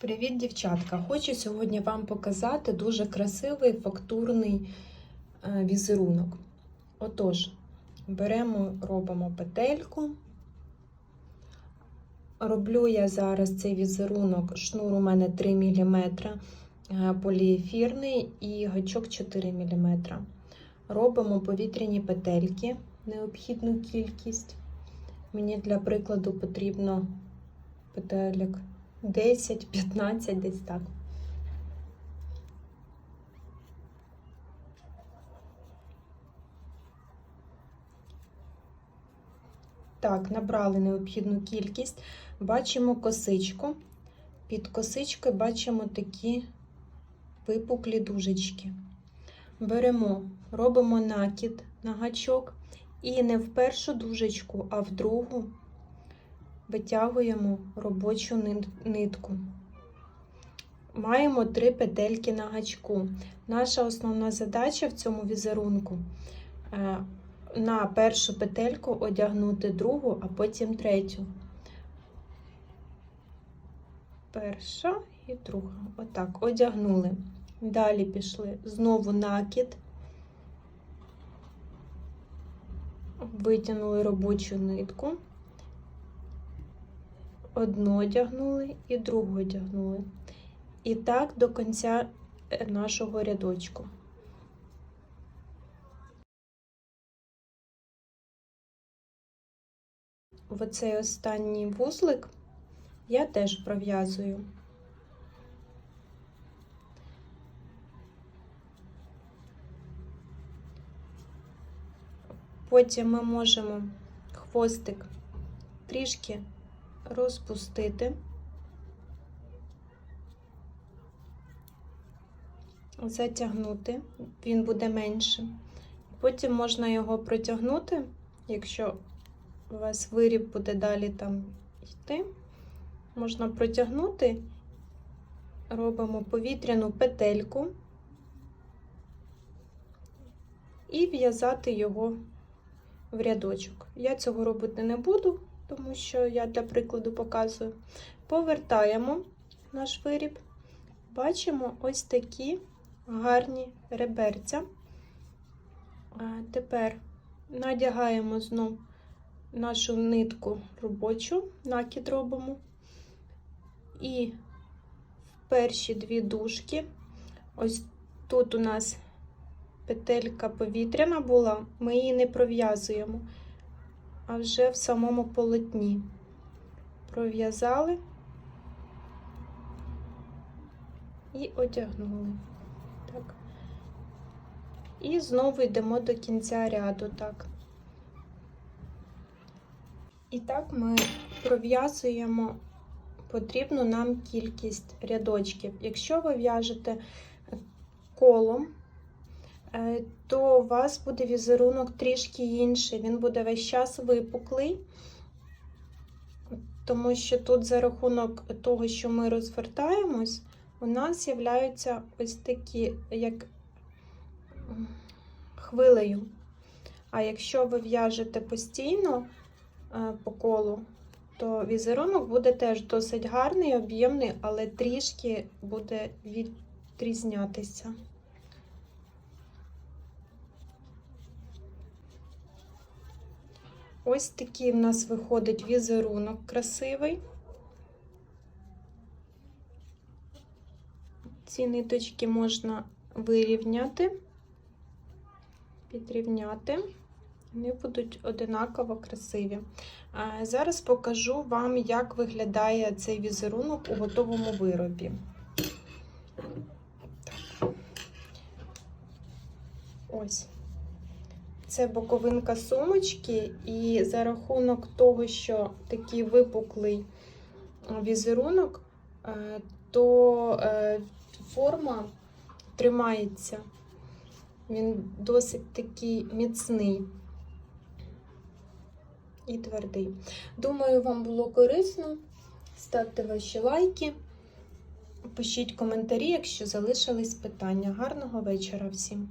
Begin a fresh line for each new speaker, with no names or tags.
Привіт, дівчатка! Хочу сьогодні вам показати дуже красивий фактурний е, візерунок. Отож, беремо, робимо петельку. Роблю я зараз цей візерунок, шнур у мене 3 мм, е, поліефірний і гачок 4 мм. Робимо повітряні петельки, необхідну кількість. Мені для прикладу потрібно петелек 10-15 десь так. Так, набрали необхідну кількість. Бачимо косичку. Під косичкою бачимо такі випуклі дужечки. Беремо, робимо накид на гачок і не в першу дужечку, а в другу витягуємо робочу нитку. Маємо три петельки на гачку. Наша основна задача в цьому візерунку е, на першу петельку одягнути другу, а потім третю. Перша і друга. Отак, одягнули. Далі пішли знову накид, витягнули робочу нитку одну одягнули і другу одягнули. І так до кінця е, нашого рядочку. В оцей останній вузлик я теж пров'язую. Потім ми можемо хвостик трішки розпустити, затягнути, він буде менше. Потім можна його протягнути, якщо у вас виріб буде далі там йти, можна протягнути, робимо повітряну петельку. І в'язати його в рядочок. Я цього робити не буду тому що я для прикладу показую. Повертаємо наш виріб, бачимо ось такі гарні реберця. Тепер надягаємо знову нашу нитку робочу, накид робимо, і в перші дві дужки, ось тут у нас петелька повітряна була, ми її не пров'язуємо а вже в самому полотні. Пров'язали і одягнули. Так. І знову йдемо до кінця ряду, так. І так ми пров'язуємо потрібну нам кількість рядочків. Якщо ви в'яжете колом, то у вас буде візерунок трішки інший. Він буде весь час випуклий, тому що тут за рахунок того, що ми розвертаємось, у нас з'являються ось такі, як хвилею. А якщо ви в'яжете постійно е, по колу, то візерунок буде теж досить гарний, об'ємний, але трішки буде відрізнятися. Ось такий в нас виходить візерунок красивий. Ці ниточки можна вирівняти, підрівняти, вони будуть одинаково красиві. Зараз покажу вам, як виглядає цей візерунок у готовому виробі. Ось. Це боковинка сумочки, і за рахунок того, що такий випуклий візерунок, е, то е, форма тримається. Він досить такий міцний і твердий. Думаю, вам було корисно. Ставте ваші лайки, пишіть коментарі, якщо залишились питання. Гарного вечора всім!